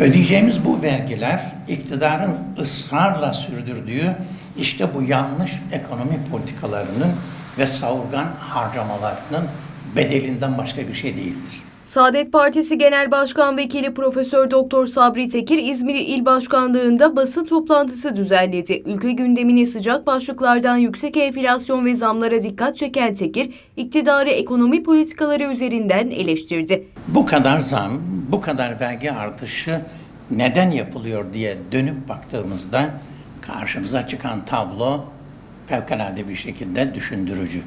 Ödeyeceğimiz bu vergiler iktidarın ısrarla sürdürdüğü işte bu yanlış ekonomi politikalarının ve savurgan harcamalarının bedelinden başka bir şey değildir. Saadet Partisi Genel Başkan Vekili Profesör Doktor Sabri Tekir İzmir İl Başkanlığı'nda basın toplantısı düzenledi. Ülke gündemini sıcak başlıklardan yüksek enflasyon ve zamlara dikkat çeken Tekir, iktidarı ekonomi politikaları üzerinden eleştirdi. Bu kadar zam, bu kadar vergi artışı neden yapılıyor diye dönüp baktığımızda karşımıza çıkan tablo fevkalade bir şekilde düşündürücü.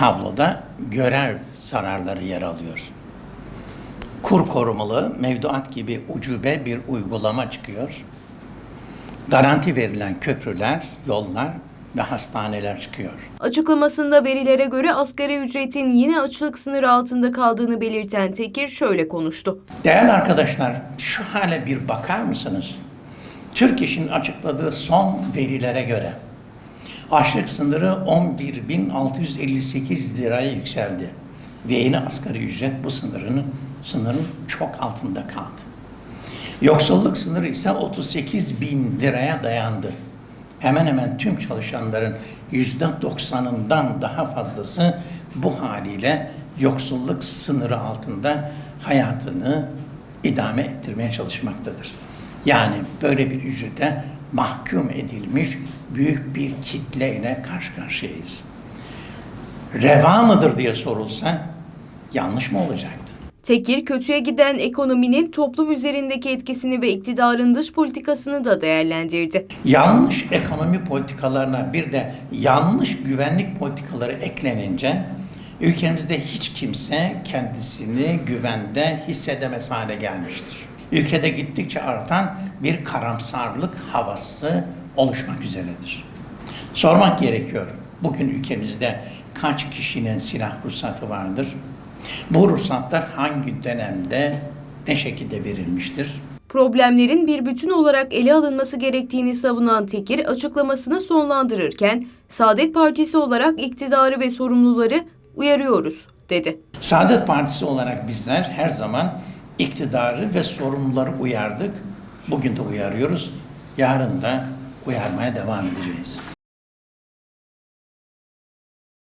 Tabloda görev zararları yer alıyor. Kur korumalı mevduat gibi ucube bir uygulama çıkıyor. Garanti verilen köprüler, yollar ve hastaneler çıkıyor. Açıklamasında verilere göre asgari ücretin yine açlık sınırı altında kaldığını belirten Tekir şöyle konuştu. Değerli arkadaşlar, şu hale bir bakar mısınız? Türk İş'in açıkladığı son verilere göre açlık sınırı 11.658 liraya yükseldi. Ve yeni asgari ücret bu sınırın sınırın çok altında kaldı. Yoksulluk sınırı ise 38 bin liraya dayandı. Hemen hemen tüm çalışanların yüzde doksanından daha fazlası bu haliyle yoksulluk sınırı altında hayatını idame ettirmeye çalışmaktadır. Yani böyle bir ücrete mahkum edilmiş büyük bir kitleyle karşı karşıyayız. Reva mıdır diye sorulsa yanlış mı olacaktı? Tekir, kötüye giden ekonominin toplum üzerindeki etkisini ve iktidarın dış politikasını da değerlendirdi. yanlış ekonomi politikalarına bir de yanlış güvenlik politikaları eklenince ülkemizde hiç kimse kendisini güvende hissedemez hale gelmiştir. Ülkede gittikçe artan bir karamsarlık havası oluşmak üzeredir. Sormak gerekiyor. Bugün ülkemizde kaç kişinin silah ruhsatı vardır? Bu ruhsatlar hangi dönemde ne şekilde verilmiştir? Problemlerin bir bütün olarak ele alınması gerektiğini savunan Tekir açıklamasını sonlandırırken Saadet Partisi olarak iktidarı ve sorumluları uyarıyoruz dedi. Saadet Partisi olarak bizler her zaman iktidarı ve sorumluları uyardık. Bugün de uyarıyoruz. Yarın da uyarmaya devam edeceğiz.